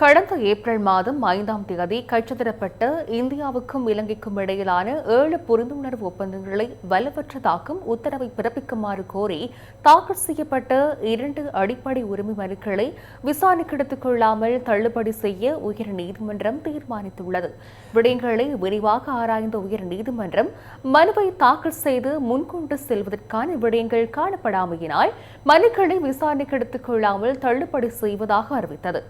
கடந்த ஏப்ரல் மாதம் ஐந்தாம் தேதி கைச்சதிடப்பட்ட இந்தியாவுக்கும் இலங்கைக்கும் இடையிலான ஏழு புரிந்துணர்வு ஒப்பந்தங்களை வலுவற்றதாக்கும் உத்தரவை பிறப்பிக்குமாறு கோரி தாக்கல் செய்யப்பட்ட இரண்டு அடிப்படை உரிமை மனுக்களை விசாரணைக்கு எடுத்துக் கொள்ளாமல் தள்ளுபடி செய்ய உயர் நீதிமன்றம் தீர்மானித்துள்ளது. விடயங்களை விரிவாக ஆராய்ந்த உயர் நீதிமன்றம் மனுவை தாக்கல் செய்து முன்கொண்டு செல்வதற்கான விடயங்கள் காணப்படாமையினால் மனுக்களை விசாரணைக்கு எடுத்துக் கொள்ளாமல் தள்ளுபடி செய்வதாக அறிவித்தது.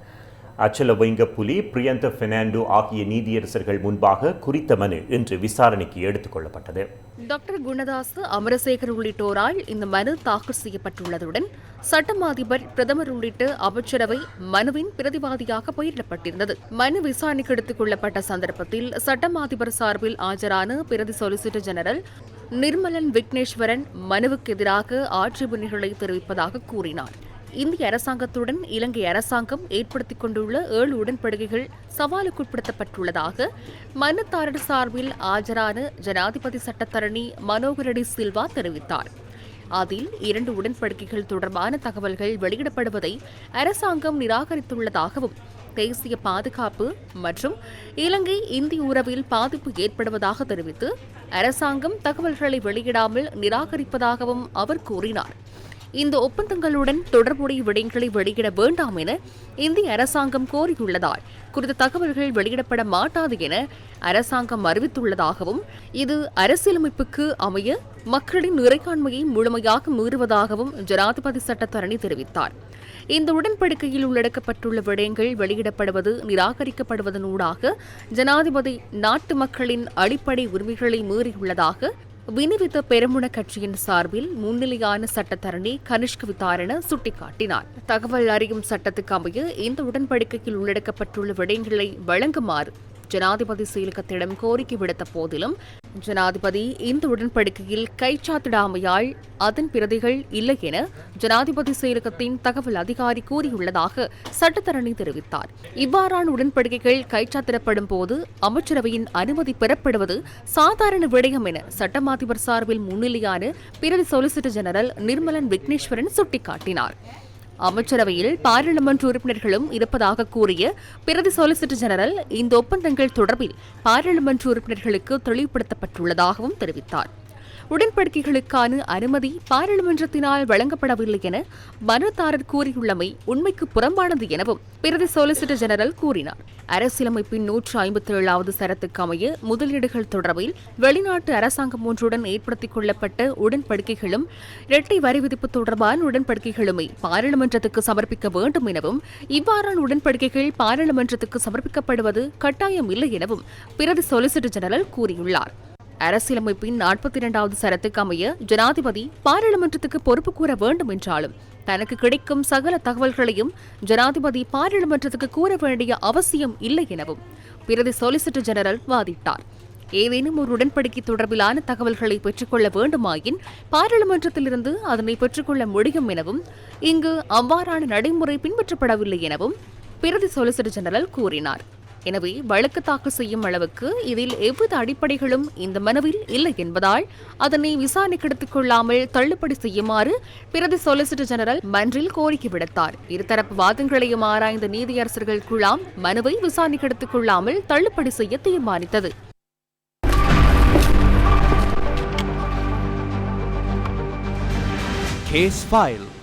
அச்சலவைங்க புலி பிரியந்த பெர்னாண்டோ ஆகிய நீதியரசர்கள் முன்பாக குறித்த மனு இன்று விசாரணைக்கு எடுத்துக் கொள்ளப்பட்டது. டாக்டர் குணதாஸ் அமரசேகர் உள்ளிட்டோரால் இந்த மனு தாக்கல் செய்யப்பட்டுள்ளதுடன் சட்டம் அதிபர் பிரதமர் உள்ளிட்ட அமைச்சரவை மனுவின் பிரதிவாதியாக பயிரிடப்பட்டிருந்தது. மனு விசாரணைக்கு எடுத்துக் கொள்ளப்பட்ட சந்தர்ப்பத்தில் சட்டம் அதிபர் சார்பில் ஆஜரான பிரதி சொலிசிட்டர் ஜெனரல் நிர்மலன் விக்னேஸ்வரன் மனுவுக்கு எதிராக ஆட்சேபனைகளை தெரிவிப்பதாக கூறினார். இந்திய அரசாங்கத்துடன் இலங்கை அரசாங்கம் ஏற்படுத்திக் கொண்டுள்ள ஏழு உடன்படிக்கைகள் சவாலுக்குட்படுத்தப்பட்டுள்ளதாக மனுதாரர் சார்பில் ஆஜரான ஜனாதிபதி சட்டத்தரணி மனோகரடி சில்வா தெரிவித்தார். அதில் இரண்டு உடன்படிக்கைகள் தொடர்பான தகவல்கள் வெளியிடப்படுவதை அரசாங்கம் நிராகரித்துள்ளதாகவும் தேசிய பாதுகாப்பு மற்றும் இலங்கை இந்திய உறவில் பாதிப்பு ஏற்படுவதாக தெரிவித்து அரசாங்கம் தகவல்களை வெளியிடாமல் நிராகரிப்பதாகவும் அவர் கூறினார். இந்த ஒப்பந்தங்களுடன் தொடர்புடைய விடயங்களை வெளியிட வேண்டாம் என இந்திய அரசாங்கம் கோரியுள்ளதால் குறித்த தகவல்கள் வெளியிடப்பட மாட்டாது என அரசாங்கம் அறிவித்துள்ளதாகவும் இது அரசியலமைப்புக்கு அமைய மக்களின் இறையாண்மையை முழுமையாக மீறுவதாகவும் ஜனாதிபதி சட்டத்தரணி தெரிவித்தார். இந்த உடன்படிக்கையில் உள்ளடக்கப்பட்டுள்ள விடயங்கள் வெளியிடப்படுவது நிராகரிக்கப்படுவதனூடாக ஜனாதிபதி நாட்டு மக்களின் அடிப்படை உரிமைகளை மீறியுள்ளதாக வினிவித்த பெருமுன கட்சியின் சார்பில் முன்னிலையான சட்டத்தரணி கனிஷ்க விதாரண சுட்டிக்காட்டினார். தகவல் அறியும் சட்டத்துக்கு அமைய இந்த உடன்படிக்கையில் உள்ளடக்கப்பட்டுள்ள விடயங்களை வழங்குமாறு ஜனாதிபதி சீலகத்திடம் கோரிக்கை விடுத்த போதிலும் ஜனாதிபதி இந்த உடன்படிக்கையில் கைச்சாத்திடாமையால் அதன் பிரதிகள் இல்லை என ஜனாதிபதி செயலகத்தின் தகவல் அதிகாரி கூறியுள்ளதாக சட்டத்தரணி தெரிவித்தார். இவ்வாறான உடன்படிக்கைகள் கைச்சாத்திடப்படும் போது அமைச்சரவையின் அனுமதி பெறப்படுவது சாதாரண விடயம் என சட்டமாதிபர் சார்பில் முன்னிலையான பிரதி சொலிசிட்டர் ஜெனரல் நிர்மலன் விக்னேஸ்வரன் சுட்டிக்காட்டினார். அமைச்சரவையில் பாராளுமன்ற உறுப்பினர்களும் இருப்பதாக கூறிய பிரதி சொலிசிட்டர் ஜெனரல் இந்த ஒப்பந்தங்கள் தொடர்பில் பாராளுமன்ற உறுப்பினர்களுக்கு தெளிவுபடுத்தப்பட்டுள்ளதாகவும் தெரிவித்தார். உடன்படிக்கைகளுக்கான அனுமதி பாராளுமன்றத்தினால் வழங்கப்படவில்லை என மனுதாரர் கூறியுள்ளமை உண்மைக்கு புறம்பானது எனவும் பிரதி சொலிசிட்டர் ஜெனரல் கூறினார். அரசியலமைப்பின் நூற்று ஐம்பத்தி ஏழாவது சரத்துக்கு அமைய முதலீடுகள் தொடர்பில் வெளிநாட்டு அரசாங்கம் ஒன்றுடன் ஏற்படுத்திக் கொள்ளப்பட்ட உடன்படிக்கைகளும் இரட்டை வரி விதிப்பு தொடர்பான உடன்படிக்கைகளுமே பாராளுமன்றத்துக்கு சமர்ப்பிக்க வேண்டும் எனவும் இவ்வாறான உடன்படிக்கைகள் பாராளுமன்றத்துக்கு சமர்ப்பிக்கப்படுவது கட்டாயம் இல்லை எனவும் பிரதி சொலிசிட்டர் ஜெனரல் கூறியுள்ளார். அரசியலமைப்பின் நாற்பத்தி இரண்டாவது சரத்துக்கு அமைய ஜனாதிபதி பாராளுமன்றத்துக்கு பொறுப்பு கூற வேண்டும் என்றாலும் தனக்கு கிடைக்கும் சகல தகவல்களையும் ஜனாதிபதி பாராளுமன்றத்துக்கு கூற வேண்டிய அவசியம் இல்லை எனவும் பிரதி சொலிசிட்டர் ஜெனரல் வாதிட்டார். ஏதேனும் ஒரு உடன்படிக்கை தொடர்பிலான தகவல்களை பெற்றுக்கொள்ள வேண்டுமாயின் பாராளுமன்றத்திலிருந்து அதனை பெற்றுக்கொள்ள முடியும் எனவும் இங்கு அவ்வாறான நடைமுறை பின்பற்றப்படவில்லை எனவும் பிரதி சொலிசிட்டர் ஜெனரல் கூறினார். எனவே வழக்கு தாக்கல் செய்யும் அளவுக்கு இதில் எவ்வித அடிப்படைகளும் இந்த மனுவில் இல்லை என்பதால் அதனை விசாரணைக்கு எடுத்துக் கொள்ளாமல் தள்ளுபடி செய்யுமாறு பிரதி சொலிசிட்டர் ஜெனரல் மன்றில் கோரிக்கை விடுத்தார். இருதரப்பு வாதங்களையும் ஆராய்ந்த நீதியரசர்கள் குழாம் மனுவை விசாரணைக்கு எடுத்துக் கொள்ளாமல் தள்ளுபடி செய்ய தீர்மானித்தது. Case File.